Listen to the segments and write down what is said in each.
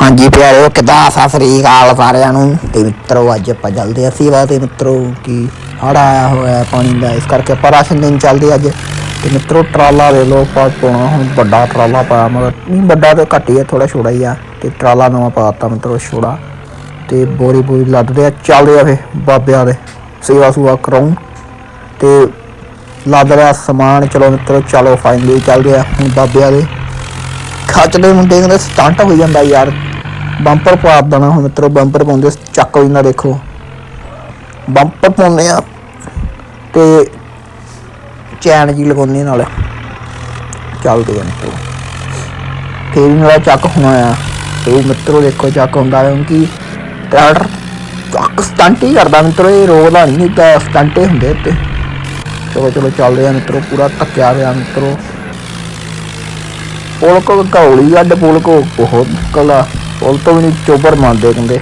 ਹਾਂਜੀ ਪਿਆਰਿਓ, ਕਿੱਦਾਂ ਸਤਿ ਸ੍ਰੀ ਅਕਾਲ ਸਾਰਿਆਂ ਨੂੰ? ਤੇ ਮਿੱਤਰੋ, ਅੱਜ ਆਪਾਂ ਚੱਲਦੇ ਆ ਸੇਵਾ ਤੇ ਮਿੱਤਰੋ, ਕਿ ਹੜ ਆਇਆ ਹੋਇਆ ਪਾਣੀ ਦਾ, ਇਸ ਕਰਕੇ ਆਪਾਂ ਰਾਸ਼ਨ ਦੇਣ ਚੱਲਦੇ ਅੱਜ। ਤੇ ਮਿੱਤਰੋ, ਟਰਾਲਾ ਦੇ ਲੋ ਪਾ ਪਾਉਣਾ ਹੁਣ ਵੱਡਾ ਟਰਾਲਾ ਪਾਇਆ, ਮਗਰ ਨਹੀਂ, ਵੱਡਾ ਤੇ ਘੱਟ ਹੀ ਆ ਥੋੜਾ ਛੋੜਾ ਹੀ ਆ। ਤੇ ਟਰਾਲਾ ਨਵਾਂ ਪਾਤਾ ਮਿੱਤਰੋ ਛੋੜਾ ਤੇ ਬੋਰੀ ਬੋਰੀ ਲੱਦਦੇ ਆ ਚੱਲਦੇ ਆ ਫੇ ਬਾਬਿਆਂ ਦੇ ਸੇਵਾ ਸੁਵਾ ਕਰਾਉਂ ਤੇ ਲੱਦ ਰਿਹਾ ਸਮਾਨ, ਚਲੋ ਮਿੱਤਰੋ, ਚਲੋ ਫਾਈਨਲੀ ਚੱਲਦੇ ਆ ਹੁਣ ਬਾਬਿਆਂ ਦੇ। ਖੱਚ ਦੇ ਮੁੰਡੇ ਕਹਿੰਦੇ ਸਟੰਟ ਹੋ ਜਾਂਦਾ ਯਾਰ ਬੰਪਰ ਪਾ ਦੇਣਾ ਹੁਣ ਮਿੱਤਰੋ ਬੰਪਰ ਪਾਉਂਦੇ ਚੱਕ ਵੀ ਨਾ ਦੇਖੋ। ਬੰਪਰ ਪਾਉਂਦੇ ਆ ਤੇ ਚੈਨ ਜੀ ਲਗਾਉਂਦੇ ਨਾਲ। ਚੱਲਦੇ ਆ ਮਿੱਤਰੋ। ਫੇਰ ਵੀ ਮੇਰਾ ਚੱਕ ਹੋਣਾ ਆ ਤੇ ਮਿੱਤਰੋ ਦੇਖੋ, ਚੱਕ ਹੁੰਦਾ ਹੈ ਕਿ ਟਰੈਕਟਰ ਚੱਕ ਸਟੰਟ ਹੀ ਕਰਦਾ ਮਿੱਤਰੋ, ਇਹ ਰੋਕਦਾ ਨਹੀਂ ਤਾਂ ਸਟੰਟ ਹੀ ਹੁੰਦੇ ਤੇ ਚਲੋ ਚਲੋ, ਚੱਲਦੇ ਆ ਮਿੱਤਰੋ, ਪੂਰਾ ਧੱਕਿਆ ਹੋਇਆ ਮਿੱਤਰੋ। ਪੁਲ ਕੋ ਕੌਲੀ ਅੱਡ ਪੁਲ ਕੋ ਬਹੁਤ ਕਲਾ ਪੁਲ ਤੋਂ ਵੀ ਨਹੀਂ ਚੋਬਰ ਮੰਨਦੇ ਕਹਿੰਦੇ।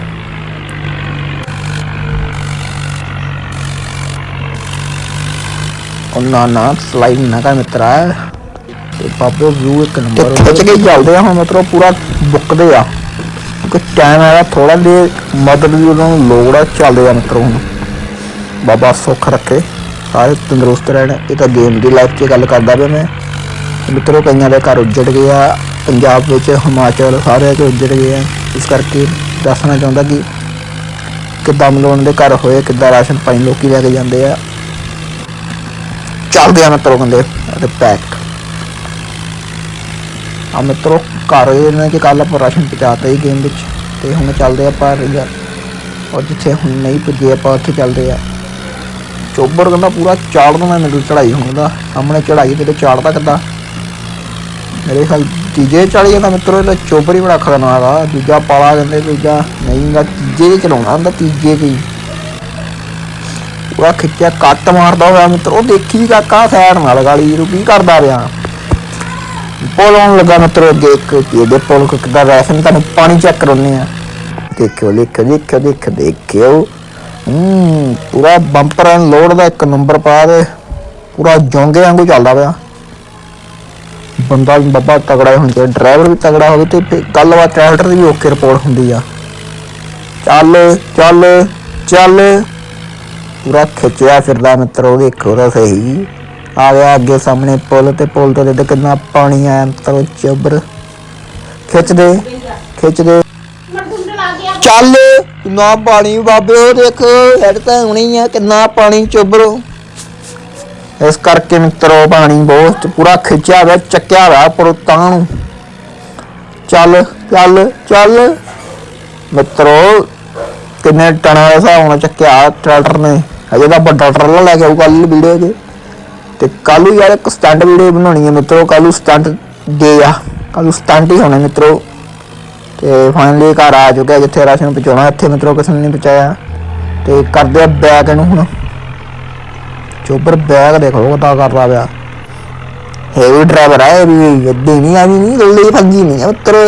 ਉਹ ਨਾ ਸਲਾਈਡ ਨਾ ਕਰ ਮਿੱਤਰਾ। ਤੇ ਬਾਬੇ ਵਿਊ ਇੱਕ ਨੰਬਰ ਖਿੱਚ ਕੇ ਚੱਲਦੇ ਆ ਹੁਣ ਮਿੱਤਰੋ ਪੂਰਾ ਬੁੱਕਦੇ ਆ। ਕਿ ਟਾਈਮ ਹੈਗਾ ਥੋੜਾ ਦੇ ਮਦਦ ਵੀ ਉਹਨਾਂ ਨੂੰ ਲੋੜ ਆ ਚੱਲਦੇ ਆ ਮਿੱਤਰੋ ਹੁਣ। ਬਾਬਾ ਸੁੱਖ ਰੱਖੇ। ਸਾਰੇ ਤੰਦਰੁਸਤ ਰਹਿਣ। ਇਹ ਤਾਂ ਗੇਮ ਦੀ ਲਾਈਫ 'ਚ ਗੱਲ ਕਰਦਾ ਪਿਆ ਮੈਂ। ਮਿੱਤਰੋ ਕਈਆਂ ਦੇ ਘਰ ਉੱਜੜ ਗਏ ਆ। ਪੰਜਾਬ ਵਿੱਚ ਹਿਮਾਚਲ ਸਾਰੇ ਚ ਉੱਜੜ ਗਏ ਆ, ਇਸ ਕਰਕੇ ਦੱਸਣਾ ਚਾਹੁੰਦਾ ਕਿ ਕਿੱਦਾਂ ਮਲੋਨ ਦੇ ਘਰ ਹੋਏ, ਕਿੱਦਾਂ ਰਾਸ਼ਨ ਪਾਣੀ ਲੋਕੀ ਲੈ ਕੇ ਜਾਂਦੇ ਆ। ਚੱਲਦੇ ਆ ਮਿੱਤਰੋ ਬੰਦੇ ਅਤੇ ਪੈਕ ਆ ਮਿੱਤਰੋ, ਘਰ ਇਹਨਾਂ ਕਿ ਕੱਲ ਆਪਾਂ ਰਾਸ਼ਨ ਪਹੁੰਚਾਤਾ ਹੀ ਗੇਮ ਵਿੱਚ, ਤੇ ਹੁਣ ਚੱਲਦੇ ਆ ਆਪਾਂ ਰਿਆ ਔਰ ਜਿੱਥੇ ਹੁਣ ਨਹੀਂ ਪੁੱਜੇ ਆਪਾਂ, ਉੱਥੇ ਚੱਲਦੇ ਆ। ਚੋਬਰ ਕਹਿੰਦਾ ਪੂਰਾ ਚਾੜ ਦਣਾ ਮੈਨੂੰ ਚੜਾਈ ਹੁਣ ਦਾ। ਸਾਹਮਣੇ ਚੜਾਈ ਤੇ ਚਾੜਦਾ ਕਿੱਦਾਂ? ਮੇਰੇ ਖਿਆਲ ਤੀਜੇ ਚਾਲੀ ਜਾਂਦਾ ਮਿੱਤਰੋ ਇਹਦਾ ਚੋਬਰ ਹੀ ਬੜਾ ਖਤਰਨਾਕ ਆ। ਦੂਜਾ ਪਾਲਾ ਕਹਿੰਦੇ ਦੂਜਾ ਨਹੀਂ ਗਾ ਤੀਜੇ ਦੇ ਚਲਾਉਣਾ ਹੁੰਦਾ, ਤੀਜੇ ਦੀ ਪੂਰਾ ਖਿੱਚਿਆ, ਕੱਟ ਮਾਰਦਾ ਹੋਇਆ ਮਿੱਤਰੋ ਦੇਖੀ ਕਾਕਾ ਸਾਈਡ ਨਾਲ ਗਾਲੀ ਨੂੰ ਕੀ ਕਰਦਾ ਪਿਆ? ਪੁਲ ਆਉਣ ਲੱਗਾ ਮਿੱਤਰੋ, ਅੱਗੇ ਇੱਕ, ਇਹਦੇ ਪੁਲ ਕਿੱਦਾਂ ਰੈਸ਼ਨ ਤੁਹਾਨੂੰ ਪਾਣੀ ਚੈੱਕ ਕਰਾਉਨੇ ਆ ਦੇਖਿਓ ਦੇਖਿਓ ਦੇਖਿਓ ਦੇਖ ਦੇਖਿਓ। ਹੂੰ, ਪੂਰਾ ਬੰਪਰ ਐਂਡ ਲੋਡ ਦਾ ਇੱਕ ਨੰਬਰ ਪਾ ਦੇ। ਪੂਰਾ ਜੋਂਗੇ ਵਾਂਗੂ ਚੱਲਦਾ ਪਿਆ। ਬੰਦਾ ਵੀ ਬੱਬਾ ਤਗੜਾ ਹੋਣਾ ਚਾਹੀਦਾ ਡਰਾਈਵਰ ਵੀ ਤਗੜਾ ਹੋਵੇ ਤੇ ਗੱਲਬਾਤ ਟਰੈਕਟਰ ਦੀ ਵੀ ਓਕੇ ਰਿਪੋਰਟ ਹੁੰਦੀ ਆ। ਚੱਲ ਚੱਲ ਚੱਲ। ਪੂਰਾ ਖਿੱਚਿਆ ਫਿਰਦਾ ਮਿੱਤਰੋ ਦੇਖੋ ਤਾਂ ਸਹੀ। ਆ ਗਿਆ ਅੱਗੇ ਸਾਹਮਣੇ ਪੁਲ ਤੇ ਪੁਲ ਤੋਂ ਦੇ ਕਿੰਨਾ ਪਾਣੀ ਆਇਆ ਮਿੱਤਰ ਚੱਬਰ ਖਿੱਚ ਦੇ ਖਿੱਚ ਦੇ। ਚੱਲ, ਕਿੰਨਾ ਪਾਣੀ ਬਾਬੇ ਉਹ ਦੇਖ ਹੈਡ ਤਾਂ ਹੁਣੀ ਆ, ਕਿੰਨਾ ਪਾਣੀ ਚੁੱਬਰੋ ਇਸ ਕਰਕੇ ਮਿੱਤਰੋ ਪਾਣੀ ਬਹੁਤ ਪੂਰਾ ਖਿੱਚਿਆ ਹੋਇਆ, ਚੱਕਿਆ ਹੋਇਆ ਉੱਪਰੋਂ ਤਾਂ ਨੂੰ। ਚੱਲ ਚੱਲ ਚੱਲ। ਮਿੱਤਰੋ, ਕਿੰਨੇ ਟਣਾ ਦਾ ਹਿਸਾਬ ਨਾਲ ਚੱਕਿਆ ਟਰੈਕਟਰ ਨੇ। ਅਜੇ ਤਾਂ ਵੱਡਾ ਟਰੈਕਟਰ ਲੈ ਕੇ ਆਊ ਕੱਲ ਵੀਡੀਓ 'ਚ। ਤੇ ਕੱਲ ਨੂੰ ਯਾਰ ਇੱਕ ਸਟੰਟ ਵੀਡੀਓ ਬਣਾਉਣੀ ਹੈ ਮਿੱਤਰੋ ਕੱਲ ਨੂੰ ਸਟੰਟ ਦੇ ਆ। ਕੱਲ ਨੂੰ ਸਟੰਟ ਹੀ ਹੋਣਾ ਮਿੱਤਰੋ। ਤੇ ਫਾਈਨਲੀ ਘਰ ਆ ਚੁੱਕਿਆ ਜਿੱਥੇ ਰਾਸ਼ਨ ਪਹੁੰਚਾਉਣਾ, ਇੱਥੇ ਮਿੱਤਰੋ ਕਿਸੇ ਨੇ ਨਹੀਂ ਪਹੁੰਚਾਇਆ। ਤੇ ਕਰਦੇ ਆ ਬੈਕ ਇਹਨੂੰ ਹੁਣ। ਚੋਬਰ ਬੈਗ ਦੇਖੋ ਕਿੱਦਾਂ ਕਰਦਾ ਪਿਆ। ਹੈਵੀ ਡਰਾਈਵਰ ਹੈ ਵੀ ਅੱਧੀ ਨਹੀਂ ਆ ਵੀ ਨਹੀਂ ਗੱਲੀ ਫੰਜੀ ਨਹੀਂ ਮਿੱਤਰੋ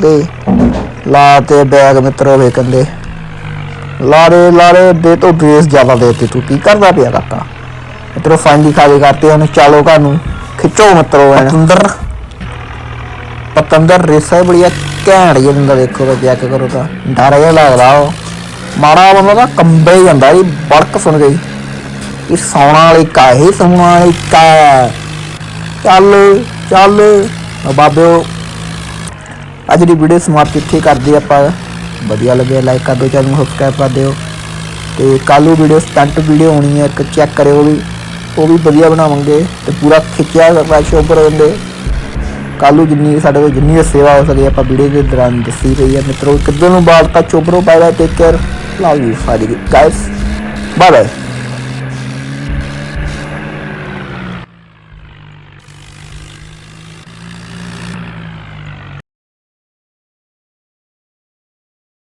ਦੇ। ਲਾ ਤੇ ਬੈਗ ਮਿੱਤਰੋ ਵੇ ਕੰਦੇ। ਲਾਰੇ ਲਾਰੇ ਦੇ ਤੋਂ ਡਰੇਸ ਜ਼ਿਆਦਾ ਦੇਤੀ ਤੂੰ ਕੀ ਕਰਦਾ ਪਿਆ ਕਾਕਾ? ਮਿੱਤਰੋ ਫਾਈਨਲੀ ਖਾਲੀ ਕਰਤੇ ਹੁਣ ਚਾਲੋ ਘਰ ਨੂੰ। ਖਿੱਚੋ ਮਿੱਤਰੋ ਪਤੰਦਰ। ਪਤੰਦਰ ਰੇਸਾ ਹੀ ਬੜੀਆ ਘੈਂਟ ਜਿਹਾ ਦਿੰਦਾ ਦੇਖੋ ਤਾਂ ਚੈੱਕ ਕਰੋ ਤਾਂ। ਡਰ ਜਿਹਾ ਲੱਗਦਾ ਉਹ। ਮਾੜਾ ਬੰਦਾ ਤਾਂ ਕੰਬੇ ਜਾਂਦਾ ਇਹ ਬੜਕ ਸੁਣ ਗਈ ਇਹ ਸੌਣਾ ਵਾਲੀ ਕਾ ਇਹ ਸੌਣਾ ਵਾਲੀ ਕਾ ਚੱਲ ਚੱਲ। ਆ ਬਾਬਿਓ, ਅੱਜ ਦੀ ਵੀਡੀਓ ਸਮਾਪਤ ਇੱਥੇ ਕਰਦੇ ਆਪਾਂ। ਵਧੀਆ ਲੱਗੇ ਲਾਈਕ ਕਰ ਦਿਓ, ਚੈਨਲ ਨੂੰ ਸਬਸਕ੍ਰਾਈਬ ਕਰ ਦਿਓ। ਤੇ ਕੱਲ੍ਹ ਵੀਡੀਓ ਸਟੰਟ ਵੀਡੀਓ ਹੋਣੀ ਹੈ ਇੱਕ ਚੈੱਕ ਕਰਿਓ ਵੀ। ਉਹ ਵੀ ਵਧੀਆ ਬਣਾਵਾਂਗੇ ਤੇ ਪੂਰਾ ਖਿੱਚਿਆ ਕਰਦਾ ਸ਼ੋਪਰ ਹੁੰਦੇ ਕੱਲ੍ਹ ਜਿੰਨੀ ਸਾਡੇ ਕੋਲ ਜਿੰਨੀ ਸੇਵਾ ਹੋ ਸਕੇ ਆਪਾਂ ਵੀਡੀਓ ਦੇ ਦੌਰਾਨ ਦੱਸੀ ਰਹੀ ਹੈ ਮਿੱਤਰੋ ਕਿੱਦਾਂ ਨੂੰ ਬਾਤ ਤਾਂ ਚੋਬਰੋ ਪਾਇਆ ਟੇਕ ਕੇਅਰ ਲਵ ਯੂ ਸਾਰੀ ਗਾਇਸ ਬਾਏ ਬਾਏ